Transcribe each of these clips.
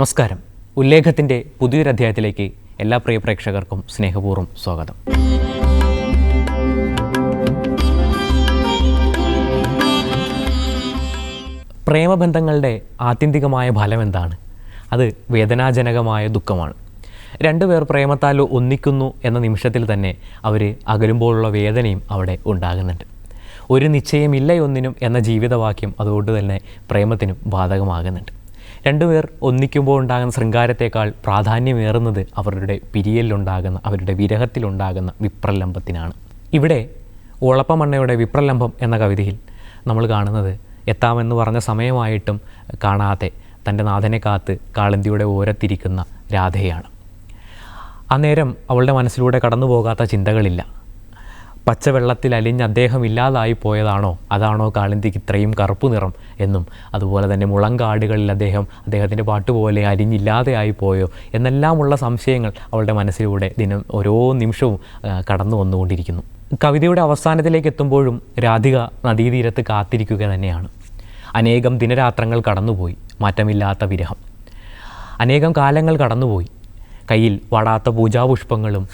നമസ്കാരം. ഉല്ലേഖത്തിന്റെ പുതിയൊരു അധ്യായത്തിലേക്ക് എല്ലാ പ്രിയ പ്രേക്ഷകർക്കും സ്നേഹപൂർവം സ്വാഗതം. പ്രേമബന്ധങ്ങളുടെ ആത്യന്തികമായ ഫലം എന്താണ് അത് വേദനാജനകമായ ദുഃഖമാണ്. രണ്ടുപേർ പ്രേമത്താൽ ഒന്നിക്കുന്നു എന്ന നിമിഷത്തിൽ തന്നെ അവർ അകലുമ്പോഴുള്ള വേദനയും അവിടെ ഉണ്ടാകുന്നുണ്ട്. ഒരു നിശ്ചയമില്ല ഒന്നിനും എന്ന ജീവിതവാക്യം അതുകൊണ്ട് തന്നെ പ്രേമത്തിനും ബാധകമാകുന്നുണ്ട്. രണ്ടുപേർ ഒന്നിക്കുമ്പോൾ ഉണ്ടാകുന്ന ശൃംഗാരത്തേക്കാൾ പ്രാധാന്യമേറുന്നത് അവരുടെ പിരിയലിലുണ്ടാകുന്ന അവരുടെ വിരഹത്തിലുണ്ടാകുന്ന വിപ്രലംബത്തിനാണ്. ഇവിടെ ഓളപ്പമണ്ണയുടെ വിപ്രലംബം എന്ന കവിതയിൽ നമ്മൾ കാണുന്നത് എത്താമെന്ന് പറഞ്ഞ സമയമായിട്ടും കാണാതെ തന്റെ നാഥനെ കാത്ത് കാളന്തിയുടെ ഓരത്തിരിക്കുന്ന രാധയാണ് അന്നേരം അവളുടെ മനസ്സിലൂടെ കടന്നു പോകാത്ത ചിന്തകളില്ല. പച്ചവെള്ളത്തിൽ അലിഞ്ഞ് അദ്ദേഹം ഇല്ലാതായി പോയതാണോ? അതാണോ കാളിന്തിക്ക് ഇത്രയും കറുപ്പ് നിറം എന്നും അതുപോലെ തന്നെ മുളങ്കാടുകളിൽ അദ്ദേഹം അദ്ദേഹത്തിന്റെ പാട്ടുപോലെ അലിഞ്ഞില്ലാതെയായി പോയോ? എന്നെല്ലാമുള്ള സംശയങ്ങൾ അവളുടെ മനസ്സിലൂടെ ദിനം ഓരോ നിമിഷവും കടന്നു വന്നുകൊണ്ടിരിക്കുന്നു. കവിതയുടെ അവസാനത്തിലേക്ക് എത്തുമ്പോഴും രാധിക നദീതീരത്ത് കാത്തിരിക്കുക തന്നെയാണ്. അനേകം ദിനരാത്രങ്ങൾ കടന്നുപോയി മാറ്റമില്ലാത്ത വിരഹം. അനേകം കാലങ്ങൾ കടന്നുപോയി. കയ്യിൽ വാടാത്ത പൂജാപുഷ്പങ്ങളും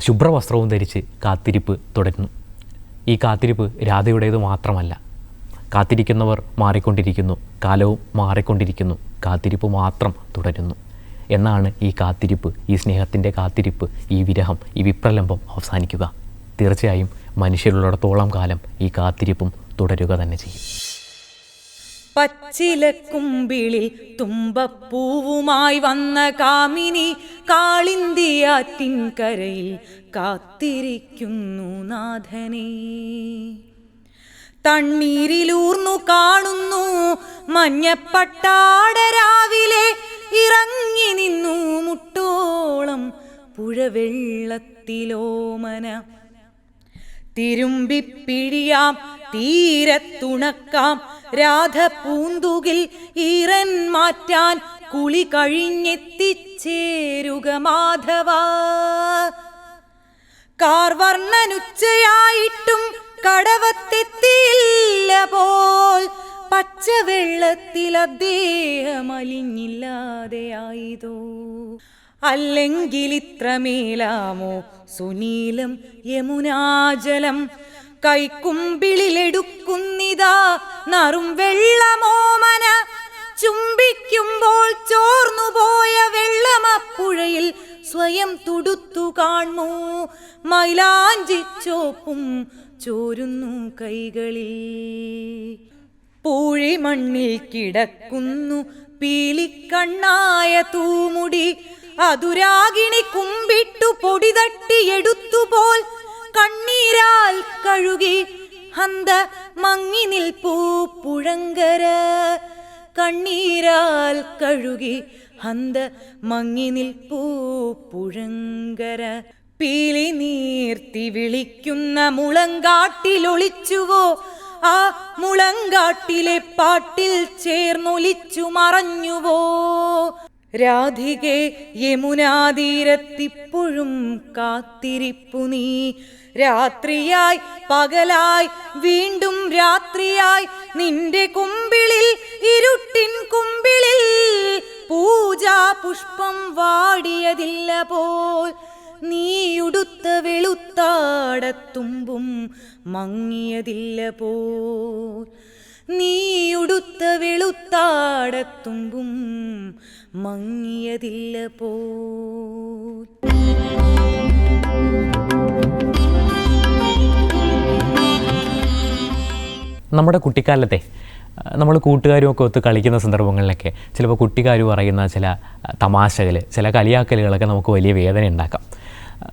ശുഭ്രവസ്ത്രവും ധരിച്ച് കാത്തിരിപ്പ് തുടരുന്നു. ഈ കാത്തിരിപ്പ് രാധയുടേത് മാത്രമല്ല. കാത്തിരിക്കുന്നവർ മാറിക്കൊണ്ടിരിക്കുന്നു കാലവും മാറിക്കൊണ്ടിരിക്കുന്നു കാത്തിരിപ്പ് മാത്രം തുടരുന്നു. എന്നാണ് ഈ കാത്തിരിപ്പ് ഈ സ്നേഹത്തിന്റെ കാത്തിരിപ്പ് ഈ വിരഹം ഈ വിപ്രലംബം അവസാനിക്കുക. തീർച്ചയായും മനുഷ്യരുള്ളിടത്തോളം കാലം ഈ കാത്തിരിപ്പും തുടരുക തന്നെ ചെയ്യും. പച്ചിലക്കുമ്പിളിൽ തുമ്പപ്പൂവുമായി വന്ന കാമിനി കാളിന്തിയാറ്റിൻകരയിൽ കാത്തിരിക്കുന്നു നാഥനെ. തണ്ണീരിലൂർന്നു കാണുന്നു മഞ്ഞപ്പട്ടാട രാവിലെ ഇറങ്ങി നിന്നു മുട്ടോളം പുഴവെള്ളത്തിലോമന തിരുമ്പിപ്പിഴിയാം തീരത്തുണക്കാം. രാധ പൂന്തുകിൽ ഈറൻ മാറ്റാൻ കുളി കഴിഞ്ഞെത്തിച്ചേരുക മാധവ. കാർവർണനുച്ചയായിട്ടും കടവത്തെത്തിയില്ല പോൽ. പച്ചവെള്ളത്തിൽ അദ്ദേഹം അലിഞ്ഞില്ലാതെയായതോ. അല്ലെങ്കിൽ ഇത്രമേലാമോ സുനീലം യമുനാജലം കൈക്കുമ്പിളിലെടുക്കുന്നിതാ നറും വെള്ളമോമന. ചുംബിക്കുമ്പോൾ ചോർന്നുപോയ വെള്ളമപ്പുഴയിൽ സ്വയം തുടുത്തു കാണൂ മൈലാഞ്ചിച്ചോപ്പും ചോരുന്നു കൈകളിൽ. പൂഴിമണ്ണിൽ കിടക്കുന്നു പീലിക്കണ്ണായ തൂമുടി. അതുരാഗിണി കുമ്പിട്ടു പൊടി തട്ടിയെടുത്തുപോൽ കണ്ണീരാൽ കഴുകി ഹന്ത മങ്ങി നിൽപ്പൂ പുഴങ്കര. കണ്ണീരാൽ കഴുകി ഹന്ത മങ്ങി നിൽപ്പൂ പുഴങ്കര. പീലി നീർത്തി വിളിക്കുന്ന മുളങ്കാട്ടിലൊളിച്ചുവോ ആ മുളങ്കാട്ടിലെ പാട്ടിൽ ചേർന്നൊലിച്ചു മറഞ്ഞുവോ? രാധികെ യമുനാതീരത്തിപ്പോഴും കാത്തിരിപ്പു നീ. രാത്രിയായി പകലായി വീണ്ടും രാത്രിയായി നിന്റെ കുമ്പിളിൽ ഇരുട്ടിൻ കുമ്പിളിൽ പൂജാ പുഷ്പം വാടിയതില്ല പോൽ. നീയുടുത്ത വെളുത്താടത്തുമ്പും മങ്ങിയതില്ല പോൽ. നീയുടുത്ത വെളുത്താടത്തുമ്പും മങ്ങിയതില്ല പോ. നമ്മുടെ കുട്ടിക്കാലത്തെ നമ്മൾ കൂട്ടുകാരും ഒക്കെ ഒത്ത് കളിക്കുന്ന സന്ദർഭങ്ങളിലൊക്കെ ചിലപ്പോൾ കുട്ടിക്കാർ പറയുന്ന ചില തമാശകൾ ചില കളിയാക്കലുകളൊക്കെ നമുക്ക് വലിയ വേദന ഉണ്ടാക്കാം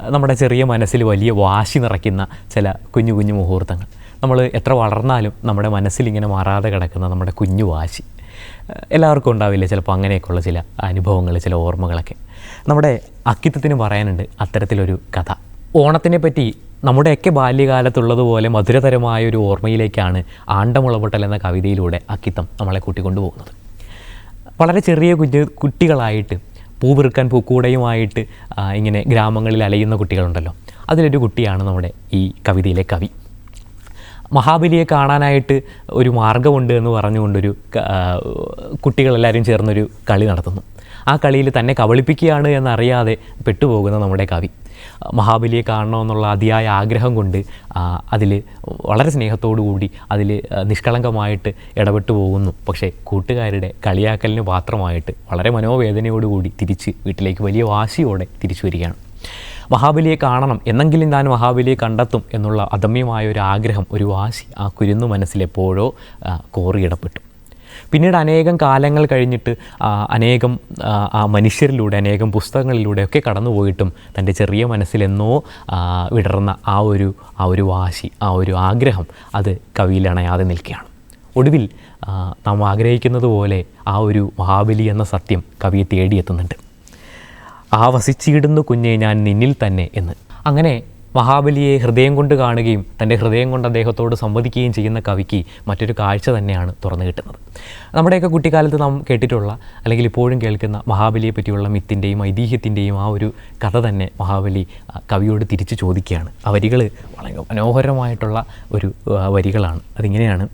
നമ്മുടെ ചെറിയ മനസ്സിൽ വലിയ വാശി നിറയ്ക്കുന്ന ചില കുഞ്ഞു കുഞ്ഞു മുഹൂർത്തങ്ങൾ. നമ്മൾ എത്ര വളർന്നാലും നമ്മുടെ മനസ്സിലിങ്ങനെ മാറാതെ കിടക്കുന്ന നമ്മുടെ കുഞ്ഞു വാശി. എല്ലാവർക്കും ഉണ്ടാവില്ല ചിലപ്പോൾ അങ്ങനെയൊക്കെയുള്ള ചില അനുഭവങ്ങൾ ചില ഓർമ്മകളൊക്കെ. നമ്മുടെ അക്കിത്തത്തിന് പറയാനുണ്ട് അത്തരത്തിലൊരു കഥ. ഓണത്തിനെ പറ്റി നമ്മുടെയൊക്കെ ബാല്യകാലത്തുള്ളതുപോലെ മധുരതരമായ ഒരു ഓർമ്മയിലേക്കാണ് ആണ്ടമുളപൊട്ടൽ എന്ന കവിതയിലൂടെ അക്കിത്തം നമ്മളെ കൂട്ടിക്കൊണ്ടുപോകുന്നത്. വളരെ ചെറിയ കുഞ്ഞ് കുട്ടികളായിട്ട് പൂ പെറുക്കാൻ പൂക്കൂടയുമായിട്ട് ഇങ്ങനെ ഗ്രാമങ്ങളിൽ അലയുന്ന കുട്ടികളുണ്ടല്ലോ. അതിലൊരു കുട്ടിയാണ് നമ്മുടെ ഈ കവിതയിലെ കവി. മഹാബലിയെ കാണാനായിട്ട് ഒരു മാർഗമുണ്ട് എന്ന് പറഞ്ഞുകൊണ്ടൊരു കുട്ടികളെല്ലാവരും ചേർന്നൊരു കളി നടത്തുന്നു. ആ കളിയിൽ തന്നെ കബളിപ്പിക്കുകയാണ് എന്നറിയാതെ പെട്ടുപോകുന്ന നമ്മുടെ കവി. മഹാബലിയെ കാണണമെന്നുള്ള അതിയായ ആഗ്രഹം കൊണ്ട് അതിൽ വളരെ സ്നേഹത്തോടു കൂടി അതിൽ നിഷ്കളങ്കമായിട്ട് ഇടപെട്ടു പോകുന്നു. പക്ഷേ കൂട്ടുകാരുടെ കളിയാക്കലിന് പാത്രമായിട്ട് വളരെ മനോവേദനയോടുകൂടി തിരിച്ച് വീട്ടിലേക്ക് വലിയ വാശിയോടെ തിരിച്ചു വരികയാണ്. മഹാബലിയെ കാണണം എന്നെങ്കിലും ഞാൻ മഹാബലിയെ കണ്ടെത്തും എന്നുള്ള അദമ്യമായ ഒരു ആഗ്രഹം ഒരു വാശി ആ കുരുന്നു മനസ്സിലെപ്പോഴോ കോറിയിടപ്പെട്ടു. പിന്നീട് അനേകം കാലങ്ങൾ കഴിഞ്ഞിട്ട് അനേകം ആ, ആ മനുഷ്യരിലൂടെ അനേകം പുസ്തകങ്ങളിലൂടെയൊക്കെ കടന്നുപോയിട്ടും തന്റെ ചെറിയ മനസ്സിലെന്നോ വിടർന്ന ആ ഒരു ആ ഒരു വാശി ആ ഒരു ആഗ്രഹം അത് കവിയിൽ അണയാതെ നിൽക്കുകയാണ്. ഒടുവിൽ നാം ആഗ്രഹിക്കുന്നത് പോലെ ആ ഒരു മഹാബലി എന്ന സത്യം കവിയെ തേടിയെത്തുന്നുണ്ട്. ആ വസിച്ചിടുന്നു കുഞ്ഞെ ഞാൻ നിന്നിൽ തന്നെ എന്ന്. അങ്ങനെ മഹാബലിയെ ഹൃദയം കൊണ്ട് കാണുകയും തന്റെ ഹൃദയം കൊണ്ട് അദ്ദേഹത്തോട് സംവദിക്കുകയും ചെയ്യുന്ന കവിക്ക് മറ്റൊരു കാഴ്ച തന്നെയാണ് തുറന്നു കിട്ടുന്നത്. നമ്മുടെയൊക്കെ കുട്ടിക്കാലത്ത് നാം കേട്ടിട്ടുള്ള അല്ലെങ്കിൽ ഇപ്പോഴും കേൾക്കുന്ന മഹാബലിയെ പറ്റിയുള്ള മിത്തിന്റെയും ഐതിഹ്യത്തിന്റെയും ആ ഒരു കഥ തന്നെ മഹാബലി കവിയോട് തിരിച്ചു ചോദിക്കുകയാണ്. ആ വരികൾ വളരെ മനോഹരമായിട്ടുള്ള ഒരു വരികളാണ്. അതിങ്ങനെയാണ്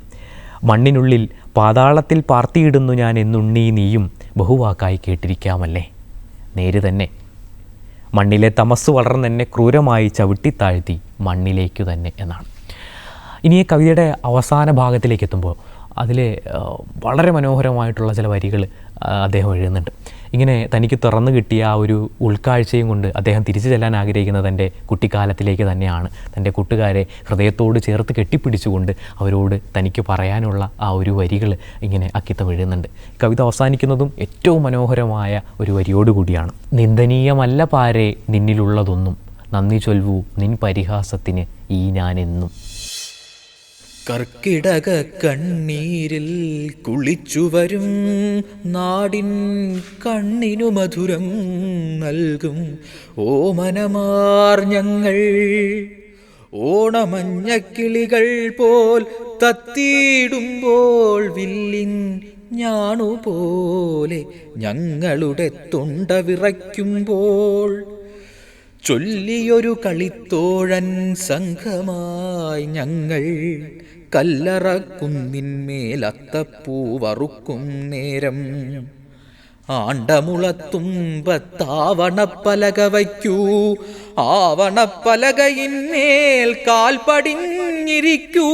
മണ്ണിനുള്ളിൽ പാതാളത്തിൽ പാർത്തിയിടുന്നു ഞാൻ എന്നുണ്ണി നീയും ബഹുവാക്കായി കേട്ടിരിക്കാമല്ലേ? നേര് തന്നെ മണ്ണിലെ തമസ് വളർന്നെന്നെ ക്രൂരമായി ചവിട്ടിത്താഴ്ത്തി മണ്ണിലേക്കു തന്നെ എന്നാണ്. ഇനി ഈ കവിതയുടെ അവസാന ഭാഗത്തിലേക്ക് എത്തുമ്പോൾ അതിൽ വളരെ മനോഹരമായിട്ടുള്ള ചില വരികൾ അദ്ദേഹം എഴുതുന്നുണ്ട്. ഇങ്ങനെ തനിക്ക് തുറന്നു കിട്ടിയ ആ ഒരു ഉൾക്കാഴ്ചയും കൊണ്ട് അദ്ദേഹം തിരിച്ചു ചെല്ലാൻ ആഗ്രഹിക്കുന്നത് തന്റെ കുട്ടിക്കാലത്തിലേക്ക് തന്നെയാണ്. തന്റെ കൂട്ടുകാരെ ഹൃദയത്തോട് ചേർത്ത് കെട്ടിപ്പിടിച്ചുകൊണ്ട് അവരോട് തനിക്ക് പറയാനുള്ള ആ ഒരു വരികൾ ഇങ്ങനെ അക്കിത്തം എഴുതുന്നുണ്ട് കവിത അവസാനിക്കുന്നതും ഏറ്റവും മനോഹരമായ ഒരു വരിയോടുകൂടിയാണ് നിന്ദനീയമല്ല പാരെ നിന്നിലുള്ളതൊന്നും. നന്ദി ചൊൽവൂ നിൻ പരിഹാസത്തിന് ഈ ഞാനെന്നും. കർക്കിടക കണ്ണീരിൽ കുളിച്ചു വരും നാടിൻ കണ്ണിനു മധുരം നൽകും. ഓമനമാർ ഞങ്ങൾ ഓണമഞ്ഞക്കിളികൾ പോൽ തത്തിയിടുമ്പോൾ വില്ലിൻ ഞാണുപോലെ ഞങ്ങളുടെ തൊണ്ട വിറയ്ക്കുമ്പോൾ ചൊല്ലിയൊരു കളിത്തോഴൻ സംഘമായി ഞങ്ങൾ കല്ലറക്കുന്നിന്മേലത്തപ്പൂ വറുക്കും നേരം. ആണ്ടമുളത്തുമ്പത്താവണപ്പലക വയ്ക്കൂ ആവണപ്പലകയിന്മേൽ കാൽപടിഞ്ഞിരിക്കൂ.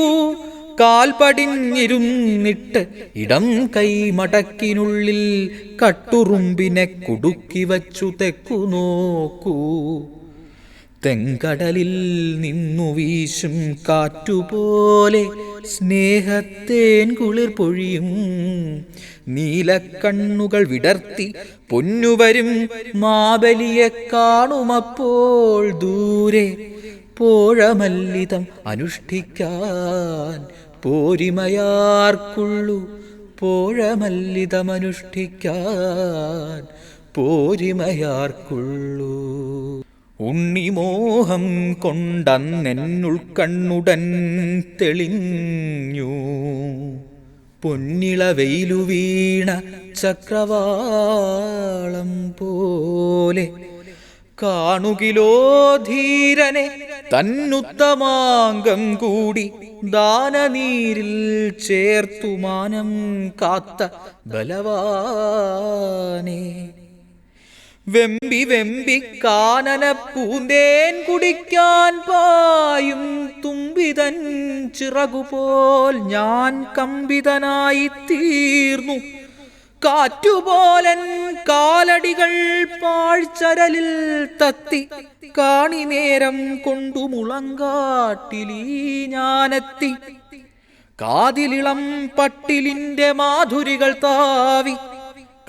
കാൽപടിഞ്ഞിരുന്നിട്ട് ഇടം കൈ മടക്കിനുള്ളിൽ കട്ടുറുമ്പിനെ കുടുക്കി വച്ചു തെക്കു നോക്കൂ തെങ്കടലിൽ നിന്നു വീശും കാറ്റുപോലെ സ്നേഹത്തേൻ കുളിർ പൊഴിയും. നീലക്കണ്ണുകൾ വിടർത്തി പൊന്നുവരും മാബലിയെ കാണുമപ്പോൾ ദൂരെ പോഴമല്ലിതം അനുഷ്ഠിക്കാൻ പോരിമയാർക്കുള്ളു. പോഴമല്ലിതമനുഷ്ഠിക്കാൻ പോരിമയാർക്കുള്ളൂ. ഉണ്ണിമോഹം കൊണ്ടന്നെന്നുൾക്കണ്ണുടൻ തെളിഞ്ഞു. പൊന്നിള വെയിലു വീണ ചക്രവാളം പോലെ കാണുകിലോ ധീരനെ തന്നുത്തമാങ്കം കൂടി ദാനനീരിൽ ചേർത്തുമാനം കാത്ത ബലവാനേ. വെമ്പി വെമ്പി കാനന പൂന്തേൻ കുടിക്കാൻ പായും തുമ്പിതൻ ചിറകുപോൽ ഞാൻ കമ്പിതനായി തീർന്നു. കാറ്റുപോലൻ കാലടികൾ പാഴ്ചരലിൽ തത്തി കാണി നേരം കൊണ്ടു മുളങ്കാട്ടിലീ ഞാനെത്തി. കാതിലിളം പട്ടിലിന്റെ മാധുരികൾ താവി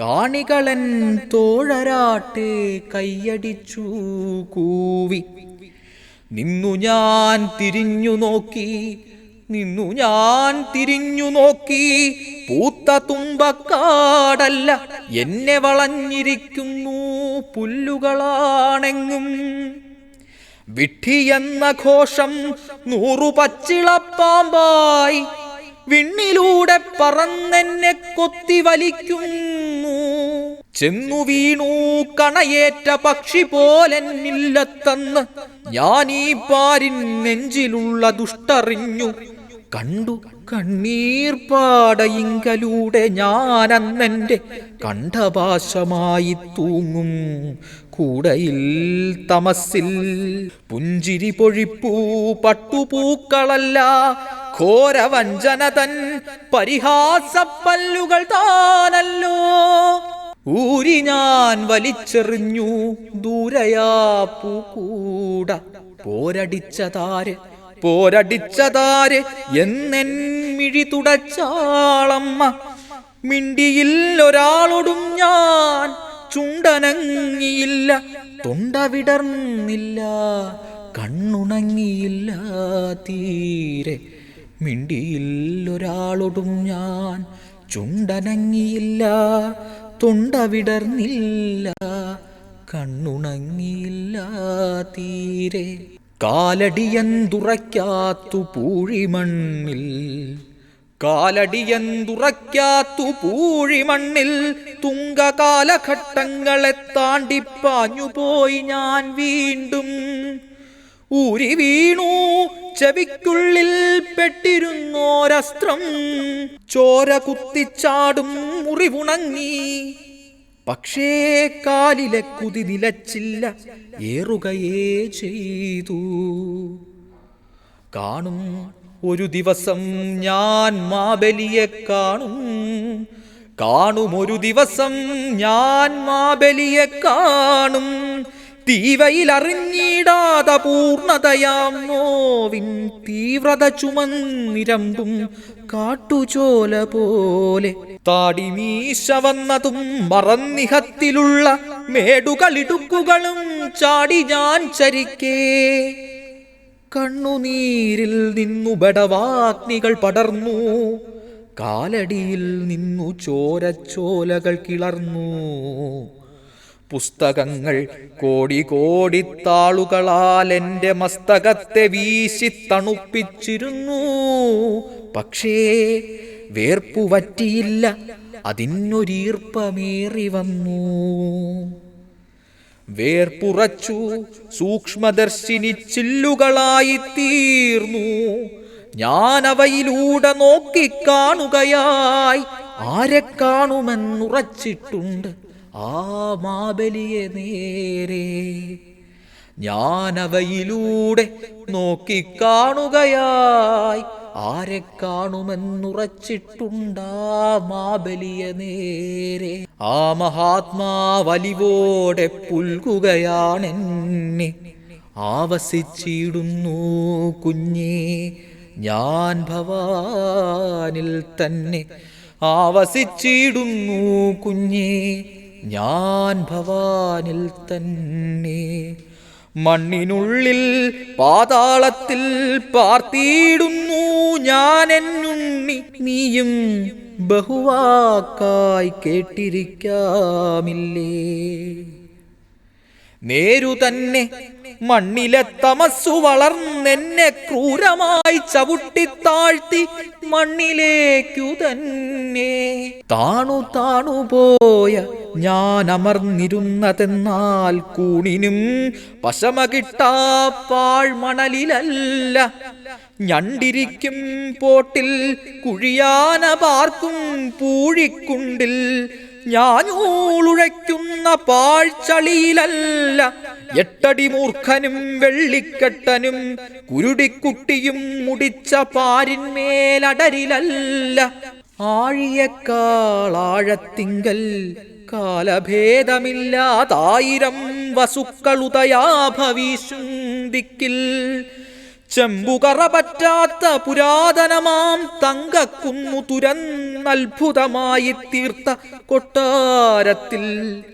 കാണികളൻ തോഴരാട്ട് കൈയടിച്ചു കൂവി. നിന്നു ഞാൻ തിരിഞ്ഞു നോക്കി നിന്നു ഞാൻ തിരിഞ്ഞു നോക്കി പൂത്ത തുമ്പക്കാടല്ല എന്നെ വളഞ്ഞിരിക്കുന്നു പുല്ലുകളാണെങ്ങും. വിഡ്ഢിയെന്ന ഘോഷം നൂറു പച്ചിളപ്പാമ്പായി വിണ്ണിലൂടെ പറന്നെന്നെ കൊത്തി വലിക്കുന്നു ചെന്നു വീണു കണയേറ്റ പക്ഷി പോലെന്നില്ലത്തന്ന് ഈ പാരിൻ നെഞ്ചിലുള്ള ദുഷ്ടറിഞ്ഞു. കണ്ടു കണ്ണീർ പാടയിങ്കലൂടെ ഞാനന്നെന്റെ കണ്ഠഭാഷമായി തൂങ്ങും. കൂടയിൽ തമസിൽ പുഞ്ചിരി പൊഴിപ്പൂ പട്ടുപൂക്കളല്ല ഘോരവഞ്ചന തൻ പരിഹാസപ്പല്ലുകൾ താനല്ലോ. ഊരി ഞാൻ വലിച്ചെറിഞ്ഞു ദൂരയാ പൂക്കൂട. പോരടിച്ചതാര് പോരടിച്ചതാര് എന്നെൻ മിഴി തുടച്ചാളമ്മ. മിണ്ടിയിൽ ഒരാളോടും ഞാൻ ചുണ്ടനങ്ങിയില്ല. തൊണ്ട വിടർന്നില്ല കണ്ണുണങ്ങിയില്ല തീരെ. മിണ്ടിയിൽ ഒരാളോടും ഞാൻ ചുണ്ടനങ്ങിയില്ല തൊണ്ട വിടർന്നില്ല കണ്ണുണങ്ങിയില്ല തീരെ. കാലടിയന്തുറയ്ക്കാത്തു പൂഴിമണ്ണിൽ കാലടിയന്തുറയ്ക്കാത്തു പൂഴിമണ്ണിൽ തുങ്കകാലഘട്ടങ്ങളെ താണ്ടിപ്പാഞ്ഞുപോയി ഞാൻ വീണ്ടും. ഊരി വീണു. ചെവിക്കുള്ളിൽ പെട്ടിരുന്നോരസ്ത്രം. ചോര കുത്തിച്ചാടും മുറിവുണങ്ങി. പക്ഷേ കാലിലെ കുതി നിലച്ചില്ല. ഏറുകയേ ചെയ്തു. കാണും ഒരു ദിവസം ഞാൻ മാബലിയെ കാണും. കാണും ഒരു ദിവസം ഞാൻ മാബലിയെ കാണും. തീവയിൽ അറിഞ്ഞിടാത പൂർണതയാം. നോവിൻ തീവ്രത ചുമന്നിരമ്പും കാട്ടുചോല പോലെ. താടിമീശ വന്നതും മറന്നിഹത്തിലുള്ള മേടുകളിടുക്കുകളും ചാടി ഞാൻ ചരിക്കേ. കണ്ണുനീരിൽ നിന്നു ബടവാഗ്നികൾ പടർന്നു. കാലടിയിൽ നിന്നു ചോരച്ചോലകൾ കിളർന്നു. പുസ്തകങ്ങൾ കോടി കോടി താളുകളാൽ എന്റെ മസ്തകത്തെ വീശി തണുപ്പിച്ചിരുന്നു. പക്ഷേ വേർപ്പു പറ്റിയില്ല അതിനൊരീർപ്പമേറി വന്നു. വേർപ്പുറച്ചു സൂക്ഷ്മദർശിനി ചില്ലുകളായി തീർന്നു ഞാൻ അവയിലൂടെ നോക്കിക്കാണുകയായി ആരെ കാണുമെന്നുറച്ചിട്ടുണ്ട്. ആ മാബലിയെ നേരെ ഞാൻ അവയിലൂടെ നോക്കിക്കാണുകയായി. ആരെ കാണുമെന്നുറച്ചിട്ടുണ്ടാ മാബലിയ നേരെ. ആ മഹാത്മാ വലിവോടെ പുൽകുകയാണെന്നെ. ആവസിച്ചിടുന്നു കുഞ്ഞേ ഞാൻ ഭവാനിൽ തന്നെ ആവസിച്ചിടുന്നു കുഞ്ഞേ. ഞാൻ ഭവാനിൽ തന്നെ. മണ്ണിനുള്ളിൽ പാതാളത്തിൽ പാർത്തിയിടുന്നു ഞാൻ എന്നുണ്ണി. നീയും ബഹുവാക്കായി കേട്ടിരിക്കാമില്ലേ. നേരു തന്നെ മണ്ണിലെ തമസ്സു വളർന്നെന്നെ ക്രൂരമായി ചവിട്ടി താഴ്ത്തി മണ്ണിലേക്കു തന്നെ. താണു താണു പോയ ഞാൻ അമർന്നിരുന്നതെന്നാൽ കൂണിനും പശമ കിട്ടാ പാഴ്മണലിലല്ല ഞണ്ടിരിക്കും പോട്ടിൽ കുഴിയാന പാർക്കും പൂഴിക്കുണ്ടിൽ ഞാഞ്ഞൂളുഴയ്ക്കുന്ന പാഴ്ചളിയിലല്ല. എട്ടടി മൂർഖനും വെള്ളിക്കെട്ടനും കുരുടിക്കുട്ടിയും മുടിച്ച പാരിന്മേലടരിലല്ല. ആഴിയക്കാളാഴത്തിങ്കൽ കാലഭേദമില്ലാതായിരം വസുക്കളുതയാഭവീശും ദിക്കിൽ ചെമ്പുകറ പറ്റാത്ത പുരാതനമാം തങ്കക്കുന്നു തുരന്നത്ഭുതമായി തീർത്ത കൊട്ടാരത്തിൽ.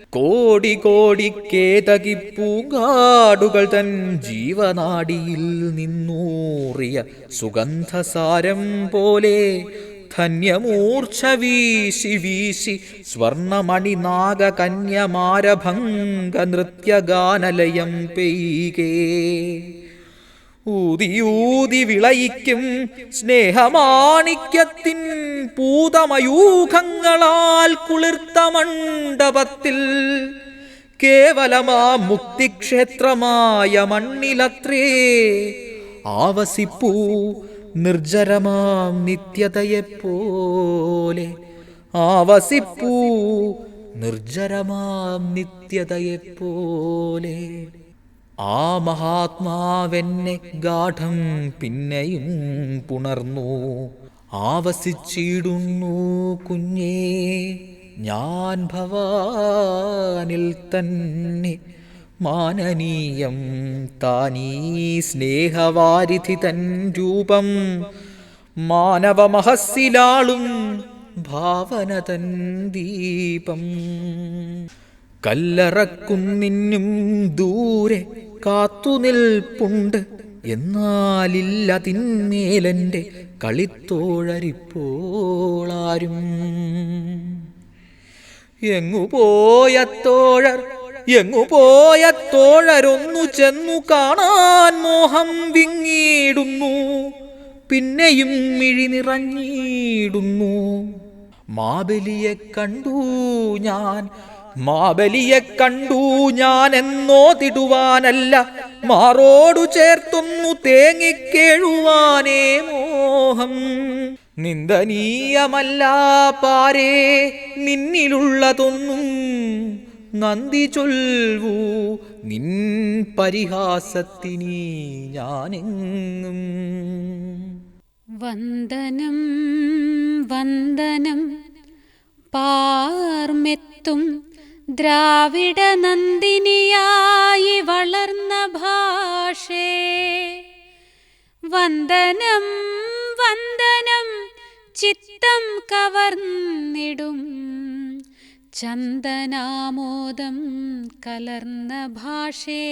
കോടി കോടി കേതകി പൂങ്കാടുകൾ തൻ ജീവനാടിയിൽ നിന്നൂറിയ സുഗന്ധസാരം പോലെ ധന്യമൂർച്ഛ വീശി വീശി സ്വർണമണി നാഗകന്യമാരഭംഗ നൃത്യഗാനലയം പെയ്കേ. ഊതിയൂതി വിളയിക്കും സ്നേഹമാണിക്യത്തിൻ പൂതമയൂഖങ്ങളാൽ കുളിർത്ത മണ്ഡപത്തിൽ. കേവലമാ മുക്തിക്ഷേത്രമായ മണ്ണിലത്രേ ആവസിപ്പൂ നിർജരമാം നിത്യതയെപ്പോലെ. ആവസിപ്പൂ നിർജരമാം നിത്യതയെപ്പോലെ. ആ മഹാത്മാവെന്നെ ഗാഠം പിന്നെയും പുണർന്നു. ആവസിച്ചിടുന്നു കുഞ്ഞേ ഞാൻ ഭവാനിൽ തന്നെ. മാനനീയം താനീ സ്നേഹവാരിധി തൻ രൂപം. മാനവമഹസ്സിലാളും ഭാവന തൻ ദീപം. കല്ലറക്കുന്നിന്നും ദൂരെ കാത്തുനിൽപ്പുണ്ട്. എന്നാലില്ലതിന്മേലെന്റെ കളിത്തോഴരിപ്പോളാരും. എങ്ങുപോയത്തോഴർ എങ്ങുപോയത്തോഴരൊന്നു ചെന്നു കാണാൻ മോഹം വിങ്ങിയിടുന്നു. പിന്നെയും മിഴി നിറഞ്ഞിടുന്നു. മാബലിയെ കണ്ടു ഞാൻ മാബലിയെ കണ്ടു ഞാൻ എന്നോ തിടുവാനല്ല. മാറോടു ചേർത്തുന്നു തേങ്ങിക്കേഴുവാനേ മോഹം. നിന്ദനീയമല്ല പാരേ നിന്നിലുള്ളതൊന്നും നന്ദി ചൊൽവൂ. നിൻ പരിഹാസത്തിനി ഞാനെങ്ങും. വന്ദനം വന്ദനം പാർമെത്തും ദ്രാവിഡ നന്ദിനിയായി വളർന്ന ഭാഷേ. വന്ദനം വന്ദനം ചിത്തം കവർന്നിടും. ചന്ദനാമോദം കലർന്ന ഭാഷേ.